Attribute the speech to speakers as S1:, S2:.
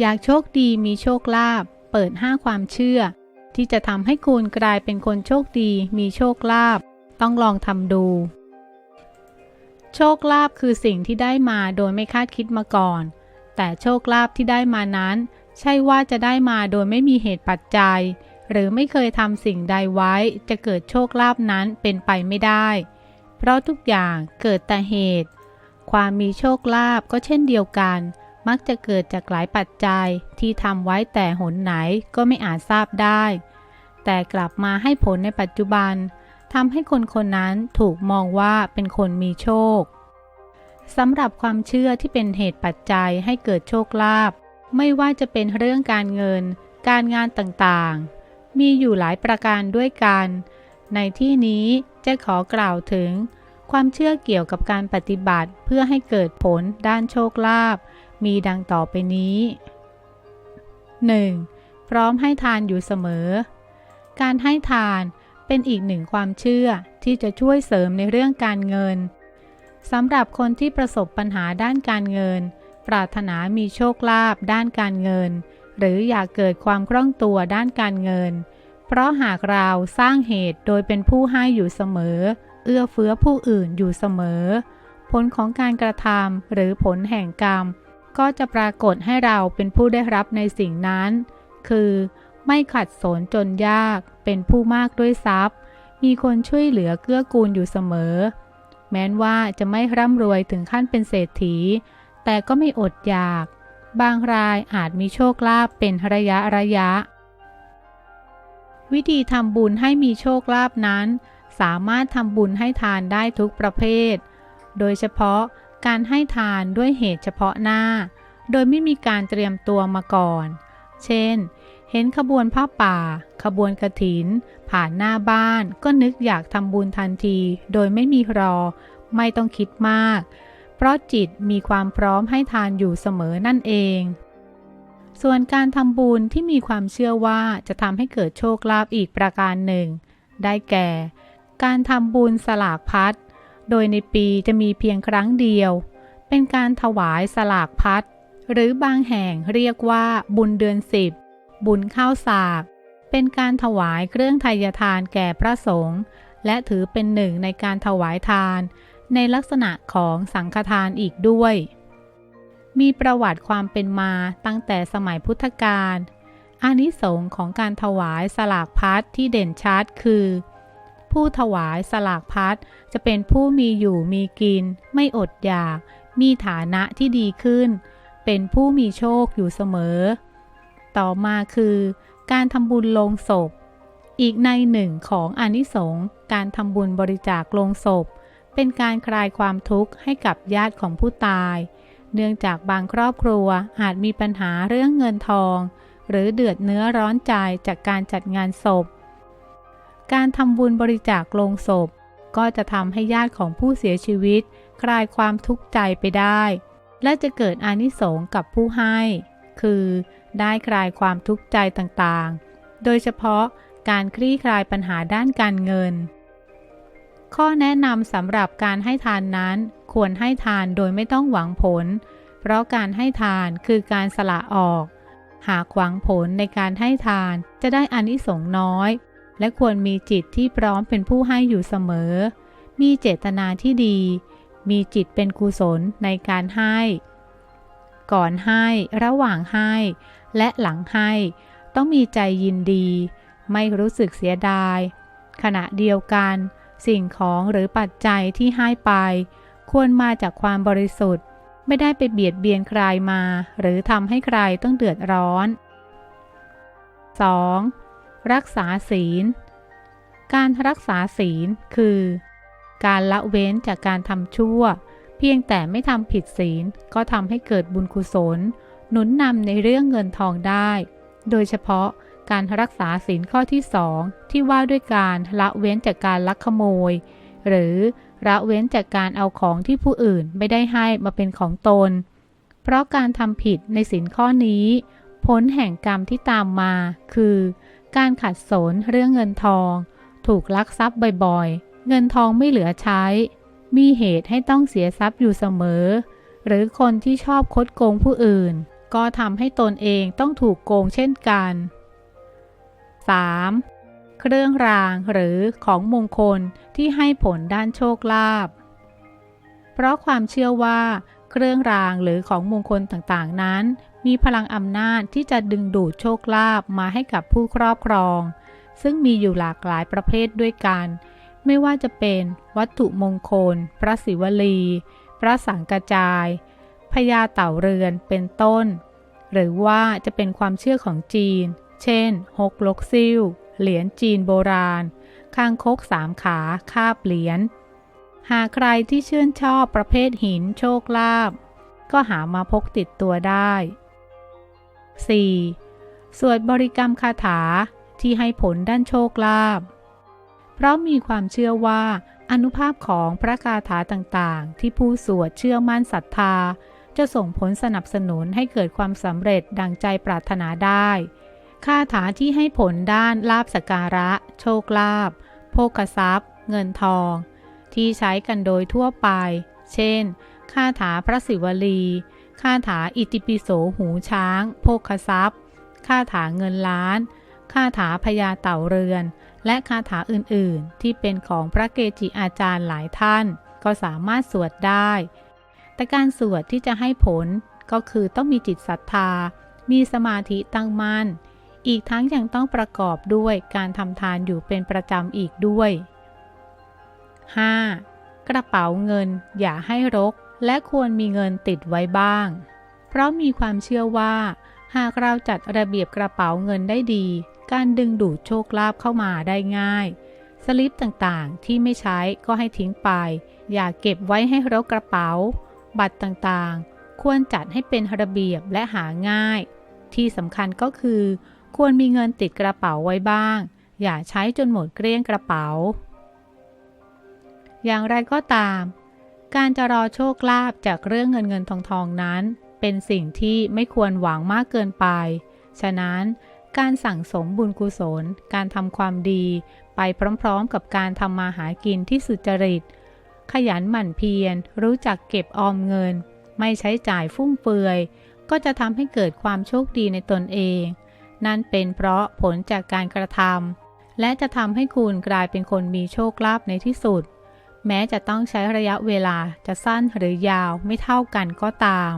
S1: อยากโชคดีมีโชคลาภเปิดห้าความเชื่อ ที่จะทำให้คุณกลายเป็นคนโชคดีมีโชคลาภต้องลองทำดู โชคลาภคือสิ่งที่ได้มาโดยไม่คาดคิดมาก่อน แต่โชคลาภที่ได้มานั้น ใช่ว่าจะได้มาโดยไม่มีเหตุปัจจัย หรือไม่เคยทำสิ่งใดไว้ จะเกิดโชคลาภนั้นเป็นไปไม่ได้ เพราะทุกอย่างเกิดแต่เหตุ ความมีโชคลาภก็เช่นเดียวกัน มักจะเกิดจากหลายปัจจัยที่ทำไว้แต่หนไหนก็ไม่อาจทราบได้ แต่กลับมาให้ผลในปัจจุบันทำให้คนคนนั้นถูกมองว่าเป็นคนมีโชคสำหรับความเชื่อที่เป็นเหตุปัจจัยให้เกิดโชคลาภไม่ว่าจะเป็นเรื่องการเงิน การงานต่างๆ มีอยู่หลายประการด้วยกัน ในที่นี้จะขอกล่าวถึง ความเชื่อเกี่ยวกับการปฏิบัติเพื่อให้เกิดผลด้านโชคลาภ มีดังต่อไปนี้ 1. พร้อมให้ทานอยู่เสมอ การให้ทานเป็นอีกหนึ่งความเชื่อที่จะช่วยเสริมในเรื่องการเงินสำหรับคนที่ประสบปัญหาด้านการเงิน ปรารถนามีโชคลาภด้านการเงิน หรืออยากเกิดความคล่องตัวด้านการเงิน เพราะหากเราสร้างเหตุโดยเป็นผู้ให้อยู่เสมอ เอื้อเฟื้อผู้อื่นอยู่เสมอ ผลของการกระทำหรือผลแห่งกรรม ก็จะปรากฏให้เราเป็นผู้ได้รับในสิ่งนั้น คือไม่ขัดสนจนยาก เป็นผู้มากด้วยทรัพย์ มีคนช่วยเหลือเกื้อกูลอยู่เสมอ แม้นว่าจะไม่ร่ำรวยถึงขั้นเป็นเศรษฐี แต่ก็ไม่อดอยาก บางรายอาจมีโชคลาภเป็นระยะระยะ วิธีทำบุญให้มีโชคลาภนั้น สามารถทำบุญให้ทานได้ทุกประเภท โดยเฉพาะ การให้ทานด้วยเหตุเฉพาะหน้า โดยไม่มีการเตรียมตัวมาก่อน เช่น เห็นขบวนผ้าป่า ขบวนกระถิน ผ่านหน้าบ้าน ก็นึกอยากทำบุญทันที โดยไม่มีรอ ไม่ต้องคิดมาก เพราะจิตมีความพร้อมให้ทานอยู่เสมอนั่นเอง ส่วนการทำบุญที่มีความเชื่อว่าจะทำให้เกิดโชคลาภอีกประการหนึ่ง ได้แก่ การทำบุญสลากพัด โดยในปีจะมีเพียงครั้งเดียว เป็นการถวายสลากพัดหรือบางแห่งเรียกว่าบุญเดือนสิบบุญข้าวสาก เป็นการถวายเครื่องไทยทานแก่พระสงฆ์และถือเป็นหนึ่งในการถวายทาน ในลักษณะของสังฆทานอีกด้วย มีประวัติความเป็นมาตั้งแต่สมัยพุทธกาลอานิสงส์ของการถวายสลากพัดที่เด่นชัดคือ ผู้ถวายสลากพัดจะเป็นผู้มีอยู่มีกิน ไม่อดอยาก มีฐานะที่ดีขึ้น เป็นผู้มีโชคอยู่เสมอ ต่อมาคือ การทำบุญลงศพ อีกในหนึ่งของอนิสงส์การทำบุญบริจาคลงศพ เป็นการคลายความทุกข์ให้กับญาติของผู้ตาย เนื่องจากบางครอบครัวอาจมีปัญหาเรื่องเงินทอง หรือเดือดเนื้อร้อนใจจากการจัดงานศพ การทำบุญบริจาคลงศพ ก็จะทำให้ญาติของผู้เสียชีวิต คลายความทุกข์ใจไปได้ และจะเกิดอานิสงส์กับผู้ให้ คือ ได้คลายความทุกข์ใจต่างๆ โดยเฉพาะการคลี่คลายปัญหาด้านการเงิน ข้อแนะนำสำหรับการให้ทานนั้น ควรให้ทานโดยไม่ต้องหวังผล เพราะการให้ทานคือการสละออก หากหวังผลในการให้ทานจะได้อานิสงส์น้อย และควรมีจิตที่พร้อมเป็นผู้ให้อยู่เสมอ มีเจตนาที่ดี มีจิตเป็นกุศลในการให้ ก่อนให้ ระหว่างให้ และหลังให้ ต้องมีใจยินดี ไม่รู้สึกเสียดาย ขณะเดียวกัน สิ่งของหรือปัจจัยที่ให้ไป ควรมาจากความบริสุทธิ์ ไม่ได้ไปเบียดเบียนใครมา หรือทำให้ใครต้องเดือดร้อน 2. รักษาศีล การรักษาศีลคือ การละเว้นจากการทำชั่ว เพียงแต่ไม่ทำผิดศีลก็ทำให้เกิดบุญกุศล หนุนนำในเรื่องเงินทองได้ โดยเฉพาะการรักษาศีลข้อที่สองที่ว่าด้วยการละเว้นจากการลักขโมย หรือละเว้นจากการเอาของที่ผู้อื่นไม่ได้ให้มาเป็นของตน เพราะการทำผิดในศีลข้อนี้ ผลแห่งกรรมที่ตามมาคือ การขัดสนเรื่องเงินทอง ถูกลักทรัพย์บ่อยๆ เงินทองไม่เหลือใช้ มีเหตุให้ต้องเสียทรัพย์อยู่เสมอ หรือคนที่ชอบคดโกงผู้อื่น ก็ทำให้ตนเองต้องถูกโกงเช่นกัน 3. เครื่องรางหรือของมงคลที่ให้ผลด้านโชคลาภ เพราะความเชื่อว่า เครื่องรางหรือของมงคลต่างๆนั้น มีพลังอำนาจที่จะดึงดูดโชคลาภมาให้กับผู้ครอบครอง ซึ่งมีอยู่หลากหลายประเภทด้วยกัน ไม่ว่าจะเป็นวัตถุมงคล พระศิวลี พระสังกจายพญาเต่าเรือนเป็นต้น หรือว่าจะเป็นความเชื่อของจีน เช่นฮกลกซิ่วเหรียญจีนโบราณคางคกสามขาคาบเหรียญหากใครที่ชื่นชอบประเภทหินโชคลาภก็หามาพกติดตัวได้ 4. สวดบริกรรมคาถาที่ให้ผลด้านโชคลาภ เพราะมีความเชื่อว่าอนุภาพของพระคาถาต่างๆ ที่ผู้สวดเชื่อมั่นศรัทธา จะส่งผลสนับสนุนให้เกิดความสำเร็จดังใจปรารถนาได้ คาถาที่ให้ผลด้านลาบสการะ โชคลาภโภคทรัพย์ เงินทอง ที่ใช้กันโดยทั่วไป เช่น คาถาพระศิวลี คาถาอิติปิโสหูช้าง โภคทรัพย์คาถาเงินล้านคาถาพญาเต่าเรือน และคาถาอื่นๆ ที่เป็นของพระเกจิอาจารย์หลายท่าน ก็สามารถสวดได้ แต่การสวดที่จะให้ผลก็คือต้องมีจิตศรัทธา มีสมาธิตั้งมั่น อีกทั้งยังต้องประกอบด้วยการทำทานอยู่เป็นประจำอีกด้วย 5. กระเป๋าเงินอย่าให้รก และควรมีเงินติดไว้บ้าง เพราะมีความเชื่อว่า หากเราจัดระเบียบกระเป๋าเงินได้ดี การดึงดูดโชคลาภเข้ามาได้ง่าย สลิปต่างๆที่ไม่ใช้ก็ให้ทิ้งไป อย่าเก็บไว้ให้รกกระเป๋า บัตรต่างๆ ควรจัดให้เป็นระเบียบและหาง่าย ที่สำคัญก็คือ ควรมีเงินติดกระเป๋าไว้บ้าง อย่าใช้จนหมดเกลี้ยงกระเป๋า อย่างไรก็ตาม การจะรอโชคลาภจากเรื่องเงินเงินทองทองนั้น เป็นสิ่งที่ไม่ควรหวังมากเกินไป ฉะนั้นการสั่งสมบุญกุศล การทำความดีไปพร้อมๆกับการทำมาหากินที่สุจริต ขยันหมั่นเพียร รู้จักเก็บออมเงิน ไม่ใช้จ่ายฟุ่มเฟือย ก็จะทำให้เกิดความโชคดีในตนเอง นั่นเป็นเพราะผลจากการกระทำและจะทำให้คุณกลายเป็นคนมีโชคลาภในที่สุด แม้จะต้องใช้ระยะเวลาจะสั้นหรือยาวไม่เท่ากันก็ตาม